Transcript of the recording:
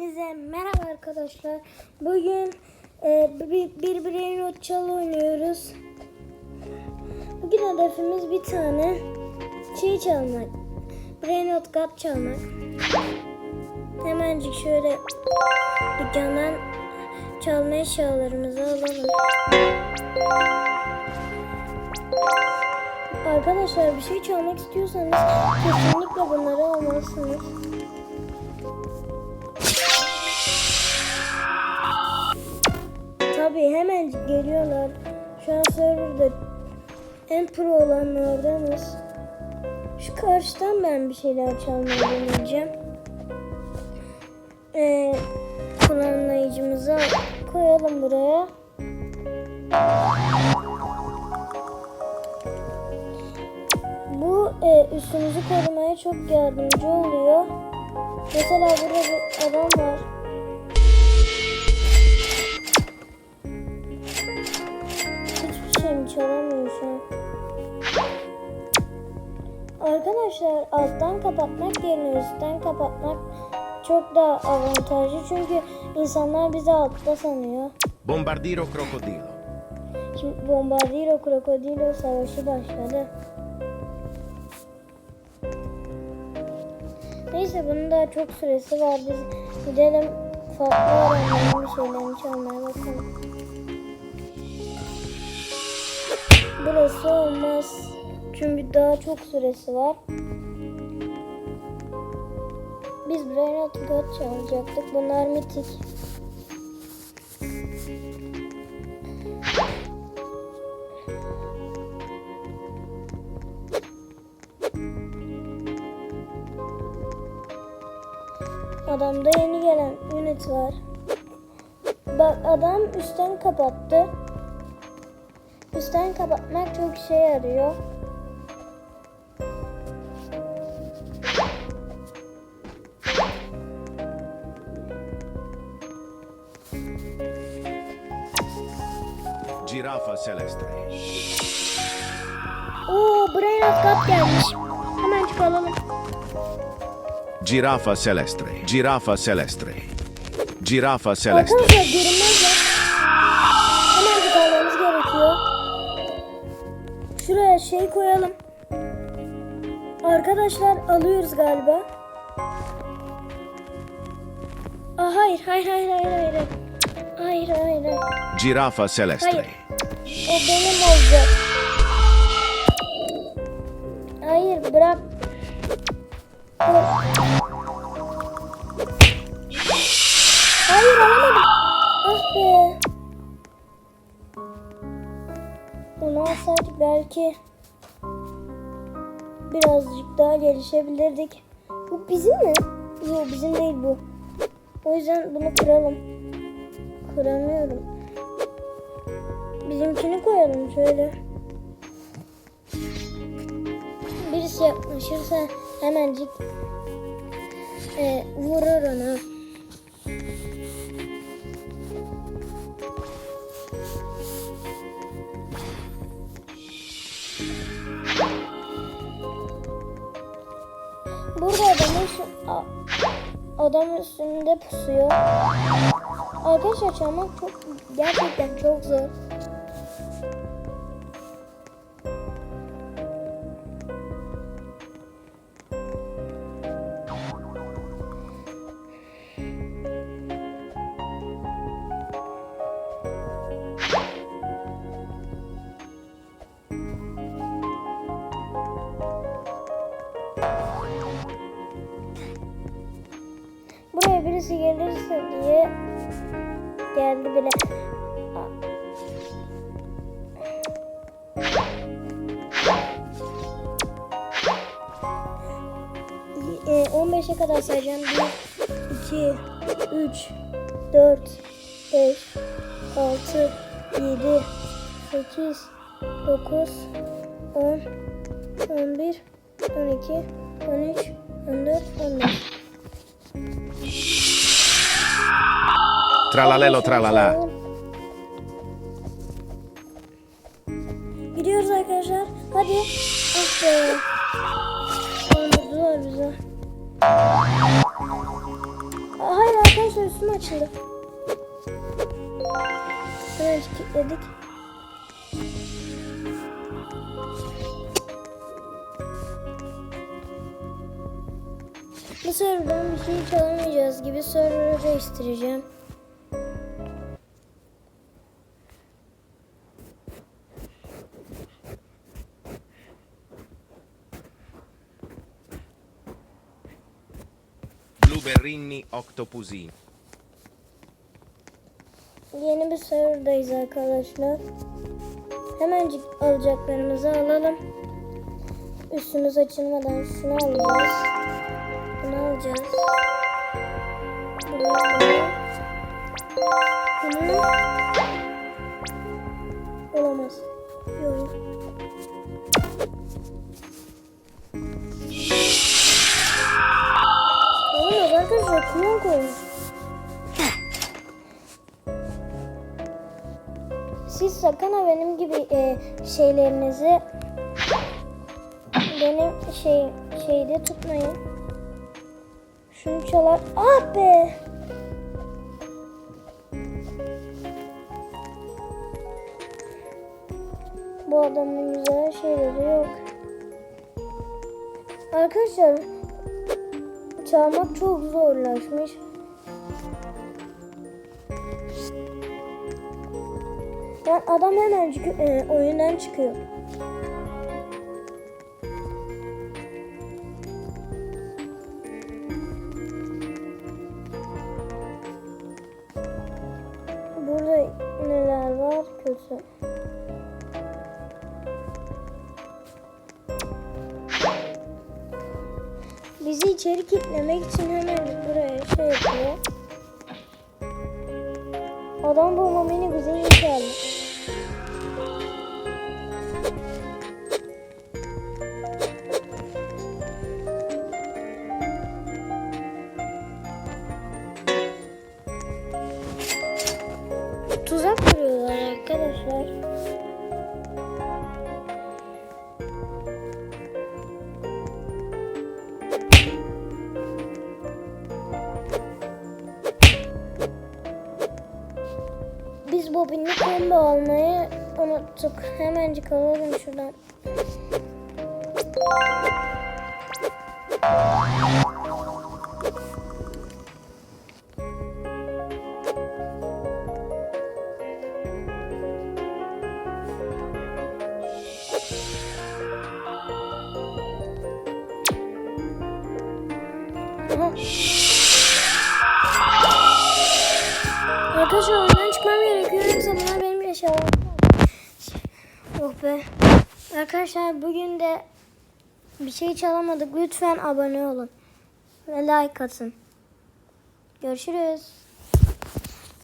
Hepinize merhaba arkadaşlar. Bugün e, bir, bir Brain oynuyoruz. Bugün hedefimiz bir tane şey çalmak. Brain Rot Gat çalmak. Hemencik şöyle dükkandan çalma eşyalarımızı alalım. Arkadaşlar bir şey çalmak istiyorsanız kesinlikle bunları almalısınız. Tabii hemen geliyorlar. Şu an serverda en pro olanlardanız. Şu karşıdan ben bir şeyler çalmaya deneyeceğim. Ee, kullanıcımızı koyalım buraya. Bu e, üstümüzü korumaya çok yardımcı oluyor. Mesela burada bir adam var. Hiçbir mi çalamıyor şu an? Arkadaşlar alttan kapatmak yerine üstten kapatmak çok daha avantajlı çünkü insanlar bizi altta sanıyor. Bombardiro crocodilo. Şimdi Bombardiro Krokodilo savaşı başladı. Neyse bunun daha çok süresi var. Biz gidelim farklı öğrenmenin bir şeylerini çalmaya bakalım. Burası olmaz. Çünkü daha çok süresi var. Biz Brain Out God çalacaktık. Bunlar mitik. Adamda yeni gelen unit var. Bak adam üstten kapattı. Üstten kapatmak çok işe yarıyor. Girafa celeste. Oo of God gelmiş. Hemen çıkalım. Girafa celeste. Girafa celeste. Girafa celeste. Arkadaşlar görünmezler. Şuraya şey koyalım. Arkadaşlar alıyoruz galiba. Aa, hayır hayır hayır hayır hayır. Hayır hayır hayır. Girafa celeste. Hayır. O benim olacak. Hayır bırak. Hayır alamadım. Alsaydık belki birazcık daha gelişebilirdik. Bu bizim mi? Yok bizim değil bu. O yüzden bunu kıralım. Kıramıyorum. Bizimkini koyalım şöyle. Birisi yaklaşırsa hemencik e, vurur ona. Adam üstünde pusuyor. Arkadaşlar çalmak çok gerçekten çok zor. Birisi gelirse diye geldi bile. E, 15'e kadar sayacağım. 1, 2, 3, 4, 5, 6, 7, 8, 9, 10, 11, 12, 13, 14, 15. Tralalelo tralala. Gidiyoruz arkadaşlar. Hadi. Ah be. Kandırdılar bizi. Hayır arkadaşlar üstüme açıldı. Hemen kilitledik. Bu serverdan bir şey çalamayacağız gibi server'ı değiştireceğim. Blueberrini Octopusini. Yeni bir serverdayız arkadaşlar. Hemencik alacaklarımızı alalım. Üstümüz açılmadan şunu alacağız. Bunu alacağız. Bunu alacağız. Bunu olamaz. Yok. Kulon koymuş. Siz sakın ha benim gibi e, şeylerinizi benim şey şeyde tutmayın. Şunu çalar. Ah be. Bu adamın güzel şeyleri yok. Arkadaşlar çalmak çok zorlaşmış. Yani adam hemen e, oyundan çıkıyor. Burada neler var kötü. İçeri kilitlemek için hemen buraya şey yapıyor. Adam bu mamini bize iyi geldi. Tuzak kuruyorlar arkadaşlar. Biz bobinli combo almayı unuttuk. Hemencik alalım şuradan. Arkadaşlar oyundan çıkmam gerekiyor. Eşyalarım. Oh be. Arkadaşlar bugün de bir şey çalamadık. Lütfen abone olun. Ve like atın. Görüşürüz.